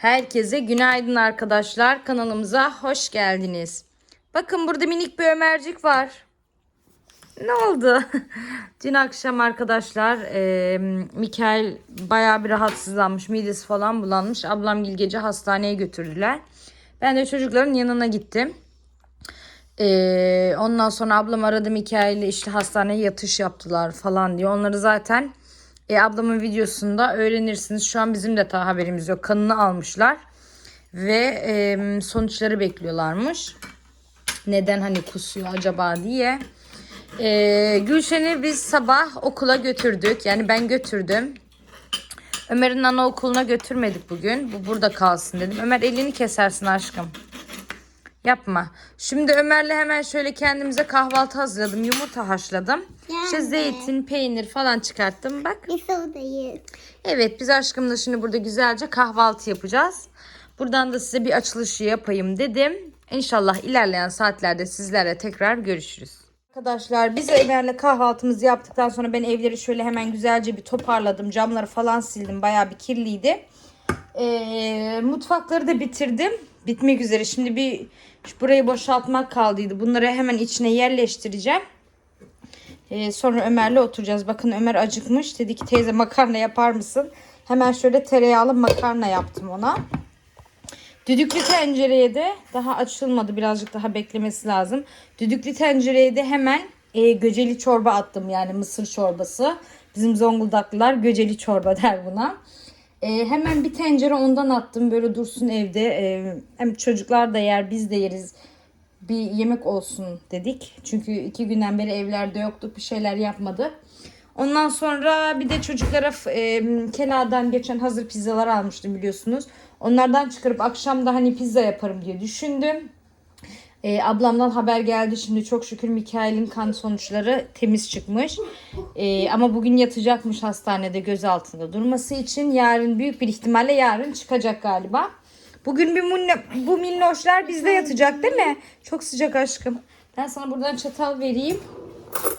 Herkese günaydın arkadaşlar. Kanalımıza hoş geldiniz. Bakın burada minik bir Ömercik var. Ne oldu? Dün akşam arkadaşlar e, Mikael bayağı bir rahatsızlanmış. Midesi falan bulanmış. Ablam gil gece hastaneye götürdüler. Ben de çocukların yanına gittim. E, ondan sonra ablam aradı Mikael'i işte hastaneye yatış yaptılar falan diye. Onları zaten e, ablamın videosunda öğrenirsiniz. Şu an bizim de ta haberimiz yok. Kanını almışlar. Ve e, sonuçları bekliyorlarmış. Neden hani kusuyor acaba diye. E, Gülşen'i biz sabah okula götürdük. Yani ben götürdüm. Ömer'in anaokuluna götürmedik bugün. Bu burada kalsın dedim. Ömer elini kesersin aşkım. Yapma. Şimdi Ömer'le hemen şöyle kendimize kahvaltı hazırladım. Yumurta haşladım. İşte Yani. zeytin, peynir falan çıkarttım. Bak. Biz oradayız. Evet biz aşkımla şimdi burada güzelce kahvaltı yapacağız. Buradan da size bir açılışı yapayım dedim. İnşallah ilerleyen saatlerde sizlerle tekrar görüşürüz. Arkadaşlar biz Ömer'le kahvaltımızı yaptıktan sonra ben evleri şöyle hemen güzelce bir toparladım. Camları falan sildim. Bayağı bir kirliydi. Ee, mutfakları da bitirdim. Bitmek üzere. Şimdi bir burayı boşaltmak kaldıydı. Bunları hemen içine yerleştireceğim. Ee, sonra Ömer'le oturacağız. Bakın Ömer acıkmış. Dedi ki teyze makarna yapar mısın? Hemen şöyle tereyağlı makarna yaptım ona. Düdüklü tencereye de daha açılmadı. Birazcık daha beklemesi lazım. Düdüklü tencereye de hemen e, göceli çorba attım. Yani mısır çorbası. Bizim Zonguldaklılar göceli çorba der buna. E, hemen bir tencere ondan attım. Böyle dursun evde. E, hem çocuklar da yer biz de yeriz bir yemek olsun dedik. Çünkü iki günden beri evlerde yoktuk. Bir şeyler yapmadı. Ondan sonra bir de çocuklara e, Kela'dan geçen hazır pizzalar almıştım biliyorsunuz. Onlardan çıkarıp akşam da hani pizza yaparım diye düşündüm. E, ablamdan haber geldi şimdi çok şükür Mikael'in kan sonuçları temiz çıkmış. E, ama bugün yatacakmış hastanede gözaltında durması için. Yarın büyük bir ihtimalle yarın çıkacak galiba. Bugün bir munne, bu minnoşlar bizde yatacak değil mi? Çok sıcak aşkım. Ben sana buradan çatal vereyim.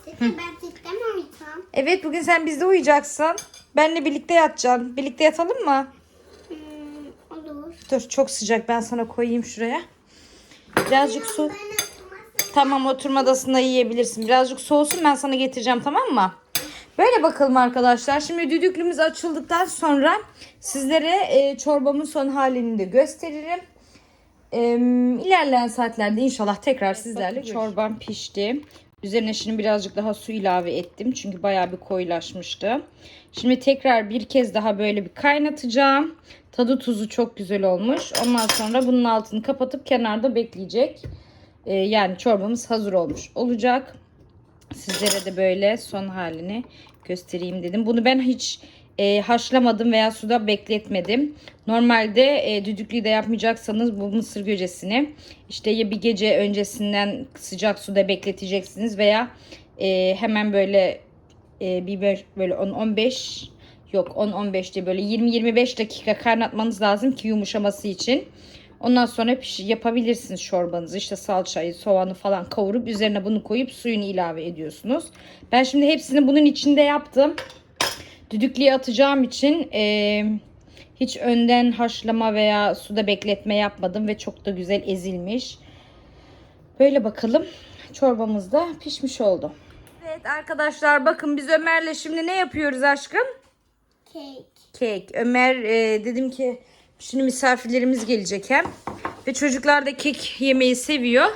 Dedi ben sistem oynayacağım. Evet bugün sen bizde uyuyacaksın. Benle birlikte yatacaksın. Birlikte yatalım mı? Hmm, olur. Dur çok sıcak ben sana koyayım şuraya. Birazcık su. Tamam oturma odasında yiyebilirsin. Birazcık soğusun ben sana getireceğim tamam mı? Böyle bakalım arkadaşlar. Şimdi düdüklümüz açıldıktan sonra sizlere e, çorbamın son halini de gösteririm. E, ilerleyen saatlerde inşallah tekrar sizlerle çorbam pişti. Üzerine şimdi birazcık daha su ilave ettim. Çünkü bayağı bir koyulaşmıştı. Şimdi tekrar bir kez daha böyle bir kaynatacağım. Tadı tuzu çok güzel olmuş. Ondan sonra bunun altını kapatıp kenarda bekleyecek. E, yani çorbamız hazır olmuş olacak. Sizlere de böyle son halini göstereyim dedim. Bunu ben hiç e, haşlamadım veya suda bekletmedim. Normalde e, düdüklüyü de yapmayacaksanız bu mısır göcesini işte ya bir gece öncesinden sıcak suda bekleteceksiniz veya e, hemen böyle e, bir beş- böyle 10-15 yok 10-15 değil böyle 20-25 dakika kaynatmanız lazım ki yumuşaması için. Ondan sonra piş yapabilirsiniz çorbanızı. İşte salçayı, soğanı falan kavurup üzerine bunu koyup suyunu ilave ediyorsunuz. Ben şimdi hepsini bunun içinde yaptım. Düdüklüye atacağım için eee, hiç önden haşlama veya suda bekletme yapmadım ve çok da güzel ezilmiş. Böyle bakalım. Çorbamız da pişmiş oldu. Evet arkadaşlar bakın biz Ömer'le şimdi ne yapıyoruz aşkım? kek. Kek. Ömer e, dedim ki şimdi misafirlerimiz gelecek hem. Ve çocuklar da kek yemeyi seviyor.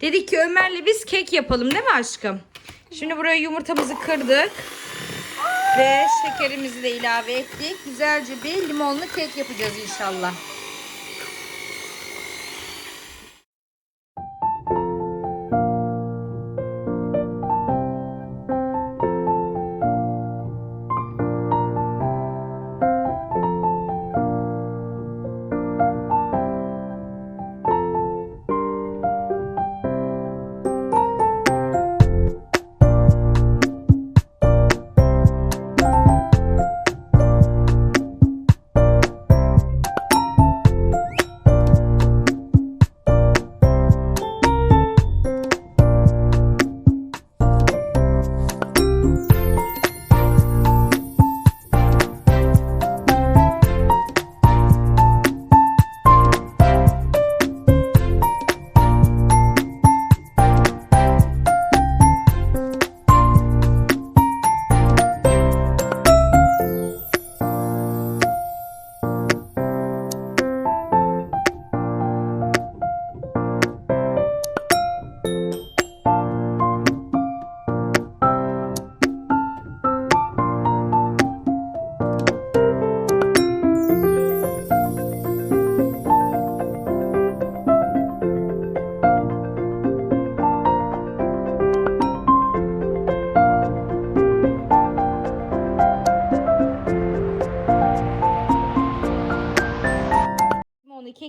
Dedik ki Ömer'le biz kek yapalım değil mi aşkım? Şimdi buraya yumurtamızı kırdık. Ve şekerimizi de ilave ettik. Güzelce bir limonlu kek yapacağız inşallah.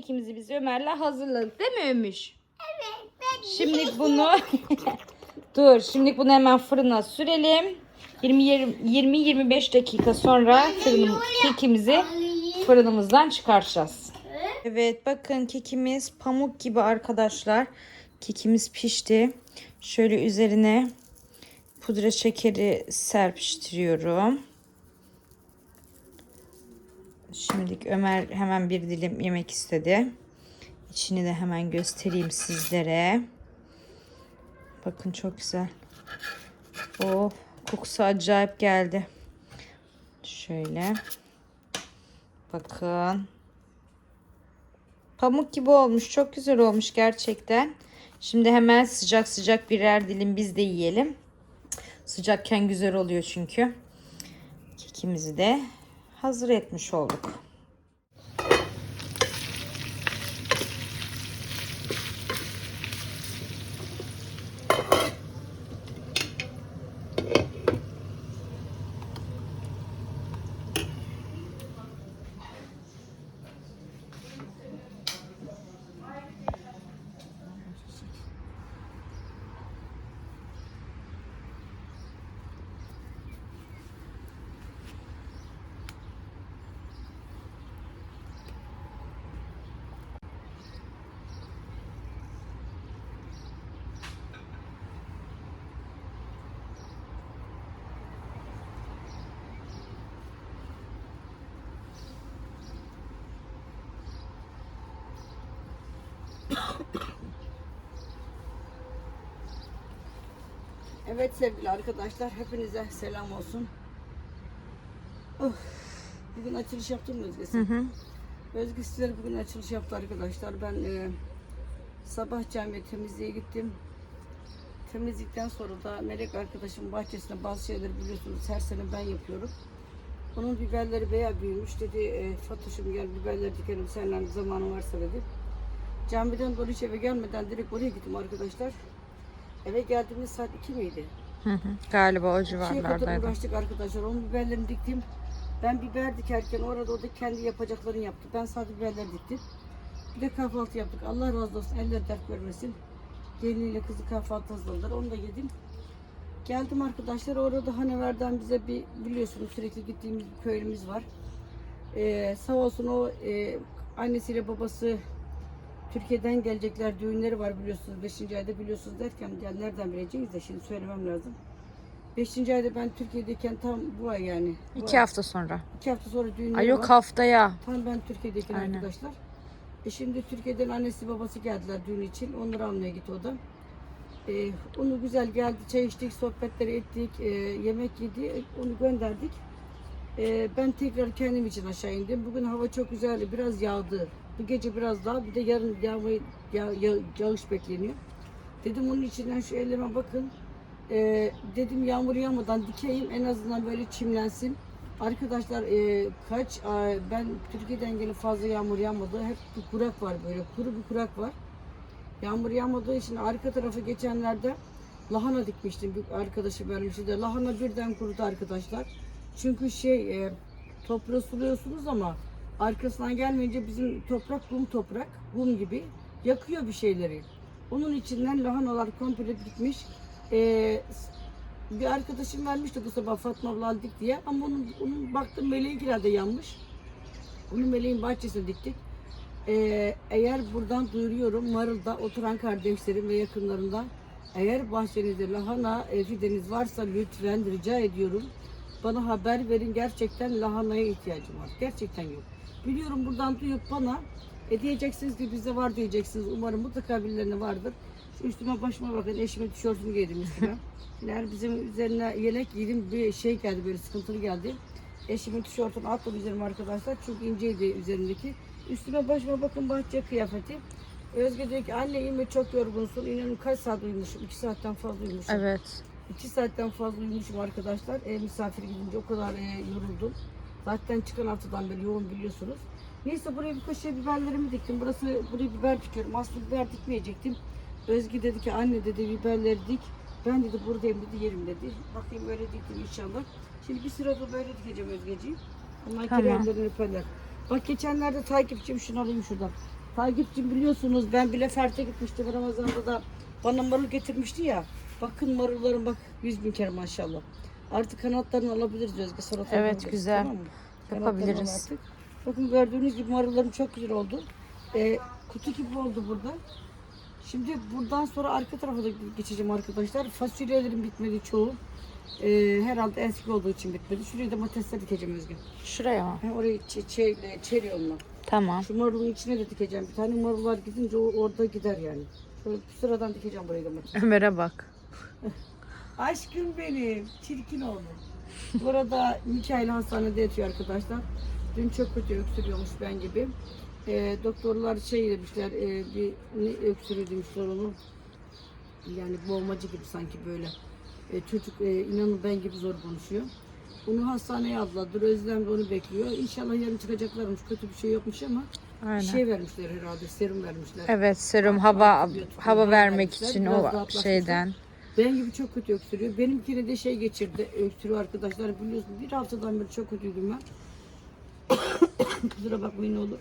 Kekimizi biz Ömer'le hazırladık değil mi Ömüş? Evet. Ben Şimdi bunu dur. Şimdi bunu hemen fırına sürelim. 20-25 dakika sonra fırınım, kekimizi fırınımızdan çıkaracağız. Evet bakın kekimiz pamuk gibi arkadaşlar. Kekimiz pişti. Şöyle üzerine pudra şekeri serpiştiriyorum. Şimdi Ömer hemen bir dilim yemek istedi. İçini de hemen göstereyim sizlere. Bakın çok güzel. Oh kokusu acayip geldi. Şöyle. Bakın. Pamuk gibi olmuş. Çok güzel olmuş gerçekten. Şimdi hemen sıcak sıcak birer dilim biz de yiyelim. Sıcakken güzel oluyor çünkü. Kekimizi de hazır etmiş olduk. Evet sevgili arkadaşlar hepinize selam olsun. Of, bugün açılış yaptım mı Özge? sen? Özge sizlere bugün açılış yaptı arkadaşlar. Ben e, sabah camiye temizliğe gittim. Temizlikten sonra da Melek arkadaşımın bahçesinde bazı şeyleri biliyorsunuz her sene ben yapıyorum. Onun biberleri bayağı büyümüş dedi. E, Fatoş'um gel biberleri dikelim seninle zamanın varsa dedi. Camiden doğru hiç eve gelmeden direkt oraya gittim arkadaşlar. Eve geldiğimiz saat 2 miydi? Hı hı. Galiba o Şeye kadar civarlardaydı. uğraştık arkadaşlar. Onun biberlerini diktim. Ben biber dikerken orada o da kendi yapacaklarını yaptı. Ben sadece biberler diktim. Bir de kahvaltı yaptık. Allah razı olsun. Eller dert görmesin. Geliniyle kızı kahvaltı hazırladılar. Onu da yedim. Geldim arkadaşlar. Orada Hanever'den bize bir biliyorsunuz sürekli gittiğimiz bir köylümüz var. Ee, sağ olsun o e, annesiyle babası Türkiye'den gelecekler düğünleri var biliyorsunuz. 5. ayda biliyorsunuz derken yani nereden bileceğiz de şimdi söylemem lazım. 5. ayda ben Türkiye'deyken tam bu ay yani. Bu İki ay, hafta sonra. iki hafta sonra düğünleri Ay var. yok haftaya. Tam ben Türkiye'deyken Aynen. arkadaşlar. E şimdi Türkiye'den annesi babası geldiler düğün için. Onları almaya gitti o da. E, onu güzel geldi. Çay içtik, sohbetleri ettik. e, yemek yedi. Onu gönderdik. E, ben tekrar kendim için aşağı indim. Bugün hava çok güzeldi. Biraz yağdı. Bu gece biraz daha. Bir de yarın yağma, yağ, yağ- yağış bekleniyor. Dedim onun içinden şu elime bakın. E, dedim yağmur yağmadan dikeyim. En azından böyle çimlensin. Arkadaşlar e, kaç ay- ben Türkiye'den gelip fazla yağmur yağmadı. Hep bir kurak var böyle. Kuru bir kurak var. Yağmur yağmadığı için arka tarafa geçenlerde lahana dikmiştim. Bir arkadaşı vermişti de lahana birden kurudu arkadaşlar. Çünkü şey e, toprağı suluyorsunuz ama arkasından gelmeyince bizim toprak kum toprak. Kum gibi yakıyor bir şeyleri. Onun içinden lahanalar komple bitmiş. E, bir arkadaşım vermişti bu sabah Fatma abla dik diye ama onun, onun baktım meleğinkiler de yanmış. Onu meleğin bahçesine diktik. Ee, eğer buradan duyuruyorum Marıl'da oturan kardeşlerim ve yakınlarımdan eğer bahçenizde lahana e, fideniz varsa lütfen rica ediyorum bana haber verin gerçekten lahanaya ihtiyacım var gerçekten yok biliyorum buradan duyup bana e, diyeceksiniz ki bizde var diyeceksiniz umarım mutlaka birilerine vardır şu üstüme başıma bakın eşime tişörtümü giydim üstüme yani bizim üzerine yelek giydim bir şey geldi böyle sıkıntılı geldi eşimin tişörtünü attım üzerime arkadaşlar çünkü inceydi üzerindeki Üstüme başıma bakın bahçe kıyafeti. Özge diyor ki anne inme çok yorgunsun. İnanın kaç saat uyumuşum? İki saatten fazla uyumuşum. Evet. İki saatten fazla uyumuşum arkadaşlar. E, misafir gidince o kadar e, yoruldum. Zaten çıkan haftadan beri yoğun biliyorsunuz. Neyse buraya bir köşeye biberlerimi diktim. Burası buraya biber dikiyorum. Aslında biber dikmeyecektim. Özge dedi ki anne dedi biberleri dik. Ben dedi buradayım dedi yerim dedi. Bakayım öyle diktim inşallah. Şimdi bir sırada böyle dikeceğim Özgeciğim. Onlar Tamam. tamam. öperler. Bak geçenlerde takipçim şunu alayım şuradan. Takipçim biliyorsunuz ben bile Fert'e gitmiştim Ramazan'da da bana marul getirmişti ya. Bakın marulların bak yüz bin kere maşallah. Artık kanatlarını alabiliriz Özge salata Evet, güzel. tamam mı? Kanatlarını al Yapabiliriz. artık. Bakın gördüğünüz gibi marullarım çok güzel oldu. Ee, kutu gibi oldu burada. Şimdi buradan sonra arka tarafa da geçeceğim arkadaşlar. Fasulyelerim bitmedi çoğu. Ee, herhalde eski olduğu için bitmedi. Şuraya da domatesler dikeceğim Özgür. Şuraya mı? Ha, orayı çe çe çeri onunla. Tamam. Şu marulun içine de dikeceğim. Bir tane marullar gidince o orada gider yani. Şöyle sıradan dikeceğim burayı domates. Ömer'e bak. Aşkım benim. Çirkin oğlum. Bu arada Mikail hastanede yatıyor arkadaşlar. Dün çok kötü öksürüyormuş ben gibi. Ee, doktorlar şey demişler, e, bir ne öksürüyor demişler onu. Yani boğmacı gibi sanki böyle. E, çocuk e, inanın ben gibi zor konuşuyor. Onu hastaneye aldılar. Özlem de onu bekliyor. İnşallah yarın çıkacaklarmış. Kötü bir şey yokmuş ama Aynen. bir şey vermişler herhalde. Serum vermişler. Evet serum hava hava vermek vermişler. için Biraz o şeyden. Ben gibi çok kötü öksürüyor. Benimkine de şey geçirdi. Öksürüyor arkadaşlar biliyorsunuz. Bir haftadan beri çok kötüydüm ben. Kusura bakmayın olur.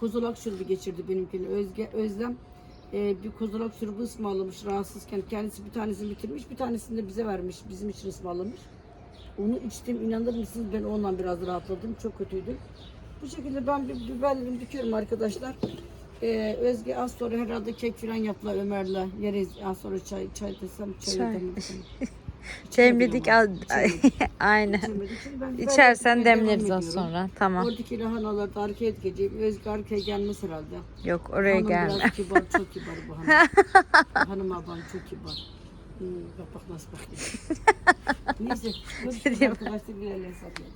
Kozolak şurubu geçirdi benimkini. Özge, Özlem e, bir kozolak şurubu ısmarlamış rahatsızken. Kendisi bir tanesini bitirmiş. Bir tanesini de bize vermiş. Bizim için ısmarlamış. Onu içtim. inanır mısınız ben ondan biraz rahatladım. Çok kötüydüm. Bu şekilde ben bir biberlerimi dikiyorum arkadaşlar. Ee, Özge az sonra herhalde kek falan yaptılar Ömer'le. Yeriz az sonra çay çay desem çay, Çay. demledim. Demledik al. Aynen. İçersen demleriz az sonra. Tamam. Oradaki lahanaları da arkaya dikeceğim. Özge arkaya gelmez herhalde. Yok oraya Hanım gelme. biraz kibar, çok kibar bu hanım. hanım ablam çok kibar. Hmm, bak bak nasıl bakıyor. Neyse, Diyeyim. arkadaşlar. Bir elle hesaplayalım.